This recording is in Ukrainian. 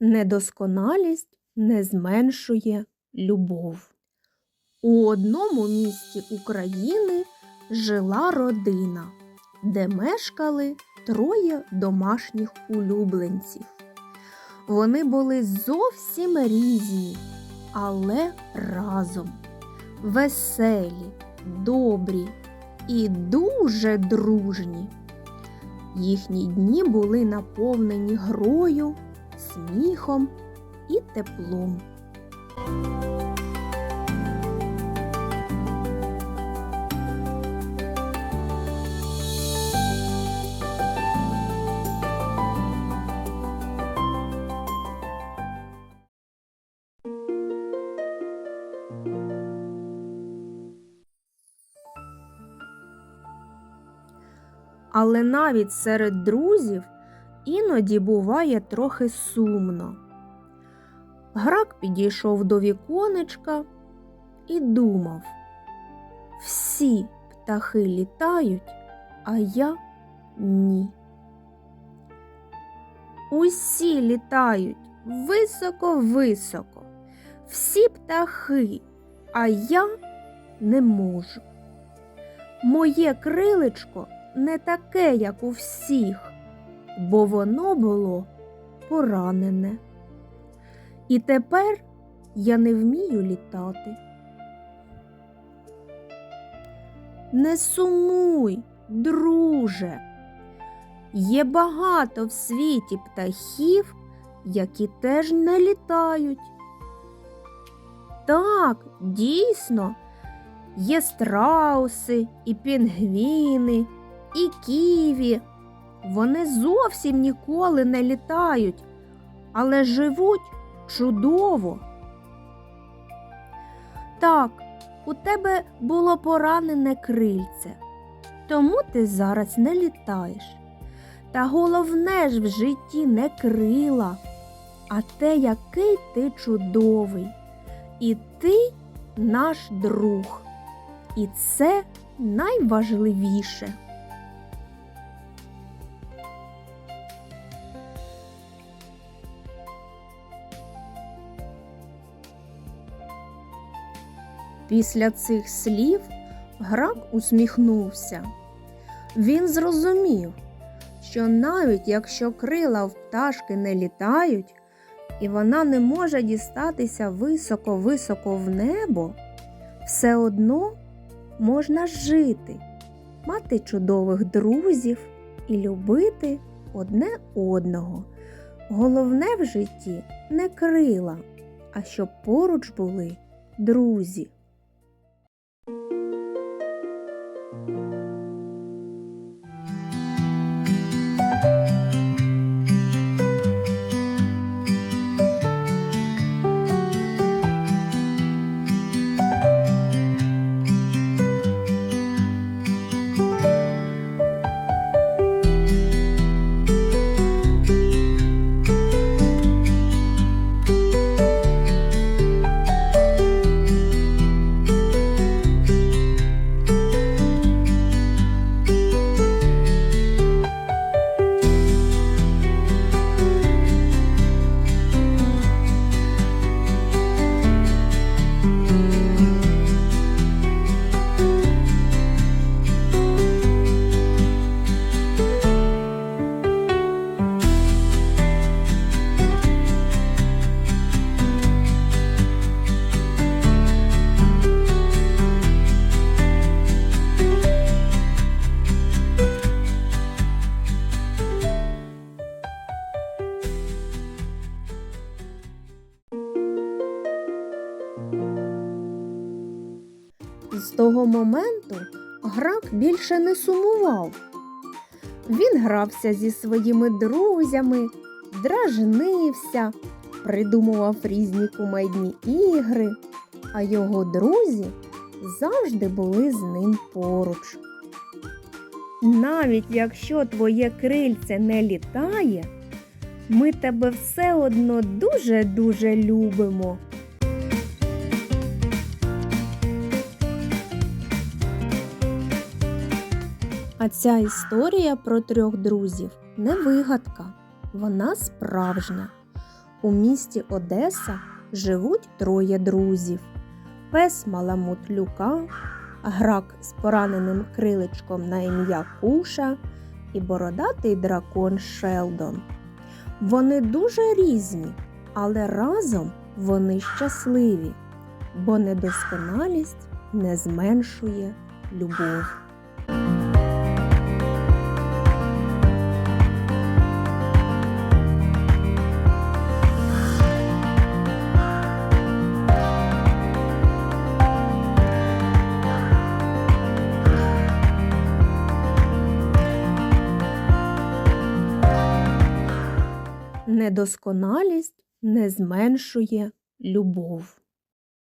Недосконалість не зменшує любов. У одному місті України жила родина, де мешкали троє домашніх улюбленців. Вони були зовсім різні, але разом веселі, добрі і дуже дружні. Їхні дні були наповнені грою, сміхом і теплом. Але навіть серед друзів іноді буває трохи сумно. Грак підійшов до віконечка і думав: всі птахи літають, а я ні. Усі літають високо-високо, всі птахи, а я не можу. Моє крилечко не таке, як у всіх, бо воно було поранене. І тепер я не вмію літати. Не сумуй, друже. Є багато в світі птахів, які теж не літають. Так, дійсно, є страуси і пінгвіни, і ківі. Вони зовсім ніколи не літають, але живуть чудово. Так, у тебе було поранене крильце, тому ти зараз не літаєш. Та головне ж в житті не крила, а те, який ти чудовий. І ти наш друг. І це найважливіше. Після цих слів грак усміхнувся. Він зрозумів, що навіть якщо крила в пташки не літають, і вона не може дістатися високо-високо в небо, все одно можна жити, мати чудових друзів і любити одне одного. Головне в житті не крила, а щоб поруч були друзі. Того моменту грак більше не сумував. Він грався зі своїми друзями, дражнився, придумував різні кумедні ігри, а його друзі завжди були з ним поруч. Навіть якщо твоє крильце не літає, ми тебе все одно дуже-дуже любимо. А ця історія про трьох друзів не вигадка, вона справжня. У місті Одеса живуть троє друзів: пес Маламут Люка, грак з пораненим криличком на ім'я Куша і бородатий дракон Шелдон. Вони дуже різні, але разом вони щасливі, бо недосконалість не зменшує любов. Недосконалість не зменшує любов.